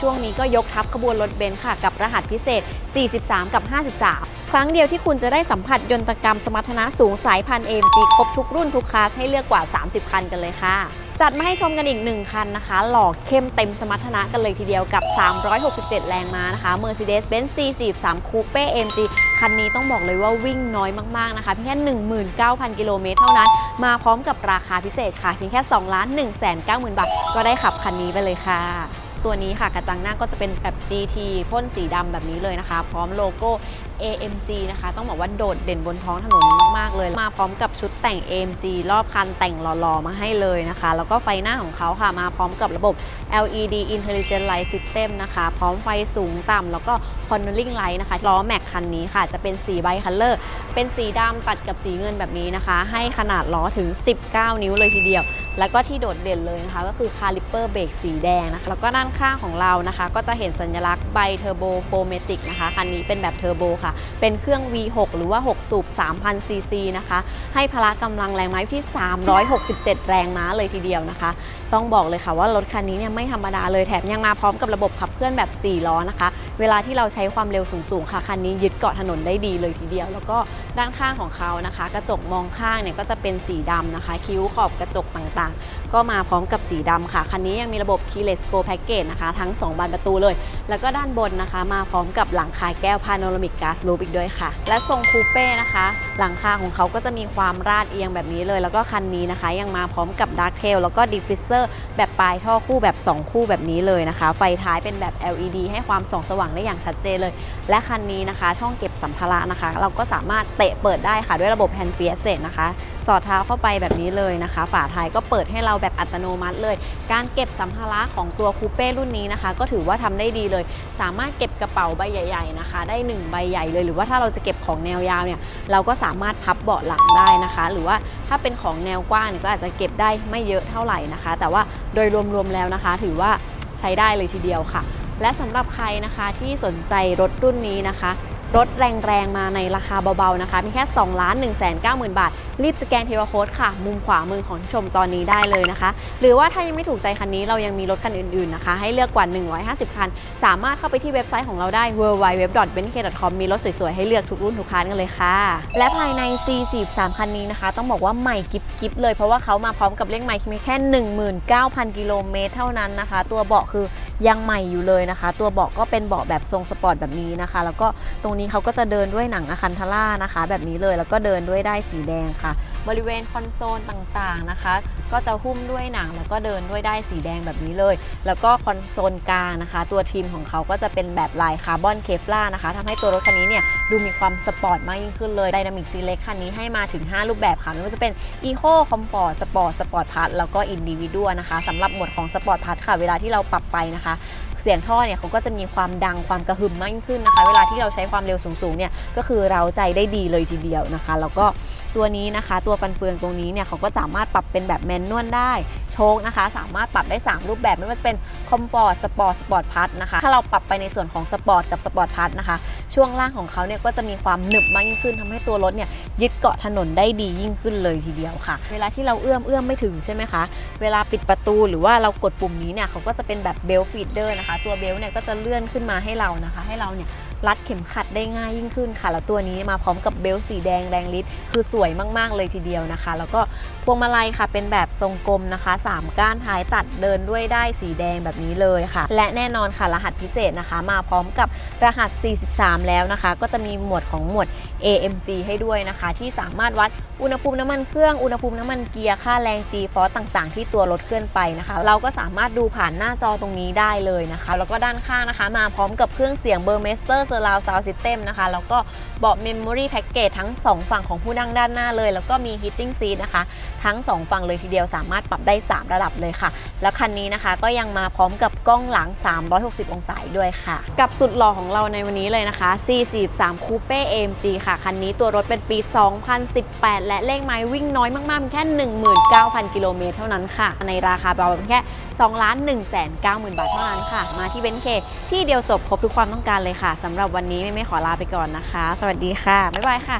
ช่วงนี้ก็ยกทัพขบวนรถเบนซ์ค่ะ กับรหัสพิเศษ 43 กับ 53 ครั้งเดียวที่คุณจะได้สัมผัสยนตกรรมสมรรถนะสูงสายพันธุ์ AMG ครบทุกรุ่นทุกคลาสให้เลือกกว่า 30 คันกันเลยค่ะจัดมาให้ชมกันอีก1คันนะคะ หล่อเข้มเต็มสมรรถนะกันเลยทีเดียวกับ 367 แรงม้านะคะ Mercedes-Benz C43 Coupe AMG คันนี้ต้องบอกเลยว่าวิ่งน้อยมาก ๆ นะคะ เพียงแค่ 19,000 กิโลเมตรเท่านั้น มาพร้อมกับราคาพิเศษค่ะ เพียงแค่2ล้าน1 9 0 0 0 0 บาท ก็ได้ขับคันนี้ไปเลยค่ะ ตัวนี้ค่ะกระจังหน้าก็จะเป็นแบบ GT พ่นสีดำแบบนี้เลยนะคะ พร้อมโลโก้ AMG นะคะ ต้องบอกว่าโดดเด่นบนท้องถนนมาก ๆ เลย มาพร้อมกับชุดแต่ง AMG รอบคันแต่งหล่อ ๆ มาให้เลยนะคะ แล้วก็ไฟหน้าของเขาค่ะ มาพร้อมกับระบบ LED Intelligent Light System นะคะ พร้อมไฟสูงต่ำแล้วก็ Cornering Light นะคะ ล้อแม็กคันนี้ค่ะ จะเป็นสีไบคัลเลอร์ เป็นสีดำตัดกับสีเงินแบบนี้นะคะ ให้ขนาดล้อถึง 19 นิ้วเลยทีเดียวแล้วก็ที่โดดเด่นเลยนะคะ ก็คือคาลิปเปอร์เบรกสีแดงนะคะแล้วก็ด้านข้างของเรานะคะ ก็จะเห็นสัญลักษณ์ไบเทอร์โบโฟเมติกนะคะคันนี้เป็นแบบเทอร์โบค่ะ เป็นเครื่อง V6 หรือว่า 6 สูบ 3,000 ซีซีนะคะ ให้พละกำลังแรงม้าที่ 367 แรงม้าเลยทีเดียวนะคะ ต้องบอกเลยค่ะว่ารถคันนี้เนี่ยไม่ธรรมดาเลยแถมยังมาพร้อมกับระบบขับเคลื่อนแบบ 4 ล้อนะคะ เวลาที่เราใช้ความเร็วสูงๆค่ะคันนี้ยึดเกาะถนนได้ดีเลยทีเดียว แล้วก็ ด้านข้างของเขานะคะ กระจกมองข้างเนี่ยก็จะเป็นสีดำนะคะ คิ้วขอบกระจกต่างๆ ก็มาพร้อมกับสีดำค่ะ คันนี้ยังมีระบบ Keyless Go Package นะคะ ทั้ง 2 บานประตูเลย แล้วก็ด้านบนนะคะ มาพร้อมกับหลังคาแก้วพาโนรามิกกาซลูปอีกด้วยค่ะ และทรงคูเป้นะคะ หลังคาของเขาก็จะมีความราดเอียงแบบนี้เลย แล้วก็คันนี้นะคะ ยังมาพร้อมกับดาร์ t เทลแล้วก็ดิฟฟิเซอร์แบบปลายท่อคู่แบบ 2 คู่แบบนี้เลยนะคะ ไฟท้ายเป็นแบบ LED ให้ความส่องสว่างได้อย่างชัดเจนเลย และคันนี้นะคะ ช่องเก็บสัมภาระนะคะ เราก็สามารถเตะเปิดได้ค่ะด้วยระบบ Hand Free Access นะคะ สอดเท้าเข้าไปแบบนี้เลยนะคะ ฝาท้ายก็เปิดให้เราแบบอัตโนมัติเลย การเก็บสัมภาระของตัวคูเป้รุ่นนี้นะคะ ก็ถือว่าทำได้ดีเลย สามารถเก็บกระเป๋าใบใหญ่ๆนะคะ ได้ 1 ใบใหญ่เลย หรือว่าถ้าเราจะเก็บของแนวยาวเนี่ยเราก็สามารถพับเบาะหลังได้นะคะ หรือว่าถ้าเป็นของแนวกว้างเนี่ยก็อาจจะเก็บได้ไม่เยอะเท่าไหร่นะคะ แต่ว่าโดยรวมๆแล้วนะคะ ถือว่าใช้ได้เลยทีเดียวค่ะและสำหรับใครนะคะที่สนใจรถรุ่นนี้นะคะ รถแรงๆ มาในราคาเบาๆนะคะมีแค่2ล้าน1 9 0 0 0 0 บาท รีบสแกนเทวโค้ดค่ะ มุมขวามือของที่ชมตอนนี้ได้เลยนะคะ หรือว่าถ้ายังไม่ถูกใจคันนี้เรายังมีรถคันอื่นๆนะคะ ให้เลือกกว่า 150 คัน สามารถเข้าไปที่เว็บไซต์ของเราได้ www.benk.com มีรถสวยๆ ให้เลือกทุกรุ่นทุกคันกันเลยค่ะ และภายใน C43 คันนี้นะคะ ต้องบอกว่าใหม่กิ๊บๆเลยเพราะว่าเขามาพร้อมกับเลขไมล์แค่ 19,000 กิโลเมตรเท่านั้นนะคะ ตัวเบาะคือ ยังใหม่อยู่เลยนะคะ ตัวเบาะก็เป็นเบาะแบบทรงสปอร์ตแบบนี้นะคะ แล้วก็ตรงนี้เขาก็จะเดินด้วยหนังอะคันทาร่านะคะ แบบนี้เลยแล้วก็เดินด้วยได้สีแดงค่ะ บริเวณคอนโซลต่างๆนะคะ ก็จะหุ้มด้วยหนังแล้วก็เดินด้วยได้สีแดงแบบนี้เลย แล้วก็คอนโซลกลางนะคะ ตัวทีมของเขาก็จะเป็นแบบลายคาร์บอนเคฟล่านะคะทำให้ตัวรถคันนี้เนี่ยดูมีความสปอร์ตมากยิ่งขึ้นเลยไดนามิกซีเล็กคันนี้ให้มาถึง 5 รูปแบบค่ะไม่ว่าจะเป็น Eco Comfort Sport Sport Plus แล้วก็ Individual นะคะสำหรับหมวดของ Sport Plus ค่ะเวลาที่เราปรับไปนะคะเสียงท่อเนี่ยเขาก็จะมีความดังความกระหึ่มมากยิ่งขึ้นนะคะ เวลาที่เราใช้ความเร็วสูงๆเนี่ยก็คือเราใจได้ดีเลยทีเดียวนะคะ แล้วก็ ตัวนี้นะคะ ตัวฟันเฟืองตรงนี้เนี่ยเขาก็สามารถปรับเป็นแบบแมนนวลได้ โชคนะคะ สามารถปรับได้ 3 รูปแบบไม่ว่าจะเป็นคอมฟอร์ตสปอร์ตสปอร์ตพัทนะคะถ้าเราปรับไปในส่วนของสปอร์ตกับสปอร์ตพัทนะคะ ช่วงล่างของเขาเนี่ยก็จะมีความหนึบมากยิ่งขึ้นทำให้ตัวรถเนี่ยยึดเกาะถนนได้ดียิ่งขึ้นเลยทีเดียวค่ะ เวลาที่เราเอื้อมเอื้อมไม่ถึงใช่ไหมคะ เวลาปิดประตูหรือว่าเรากดปุ่มนี้เนี่ยเขาก็จะเป็นแบบเบลฟีดเดอร์นะคะ ตัวเบลเนี่ยก็จะเลื่อนขึ้นมาให้เรานะคะ ให้เราเนี่ย รัดเข็มขัดได้ง่ายยิ่งขึ้นค่ะ แล้วตัวนี้มาพร้อมกับเบลสีแดงแรงฤทธิ์คือสวยมากๆเลยทีเดียวนะคะ แล้วก็พวงมาลัยค่ะเป็นแบบทรงกลมนะคะ 3 ก้านท้ายตัดเดินด้วยได้สีแดงแบบนี้เลยค่ะ และแน่นอนค่ะรหัสพิเศษนะคะ มาพร้อมกับรหัส 43 แล้วนะคะ ก็จะมีหมวดของหมวด AMG ให้ด้วยนะคะ ที่สามารถวัดอุณหภูมิน้ำมันเครื่องอุณหภูมิน้ำมันเกียร์ค่าแรง G force ต่างๆ ที่ตัวรถเคลื่อนไปนะคะ เราก็สามารถดูผ่านหน้าจอตรงนี้ได้เลยนะคะ แล้วก็ด้านข้างนะคะ มาพร้อมกับเครื่องเสียงเบอร์เมสเตอร์อร์ราวซาวซิสเต็มนะคะ แล้วก็เบาะเมมโมรี่แพ็กเกจทั้ง 2 ฝั่งของผู้นั่งด้านหน้าเลย แล้วก็มีฮีตติ้งซีทนะคะ ทั้ง 2 ฝั่งเลยทีเดียวสามารถปรับได้ 3 ระดับเลยค่ะ แล้วคันนี้นะคะก็ยังมาพร้อมกับกล้องหลัง 360 องศาอีกด้วยค่ะ กับสุดหล่อของเราในวันนี้เลยนะคะ 43 Coupe AMG ค่ะ คันนี้ตัวรถเป็นปี 2018 และเลขไม้วิ่งน้อยมากๆเพียงแค่ 19,000 กิโลเมตรเท่านั้นค่ะ ในราคาเบาเพียงแค่2ล้าน1 9 0 0 0 บาทเท่านั้นค่ะ มาที่เบนเคที่เดียวจบครบทุกความต้องการเลยค่ะสำหรับวันนี้ไม่ไม่ขอลาไปก่อนนะคะ สวัสดีค่ะ บ๊ายบายค่ะ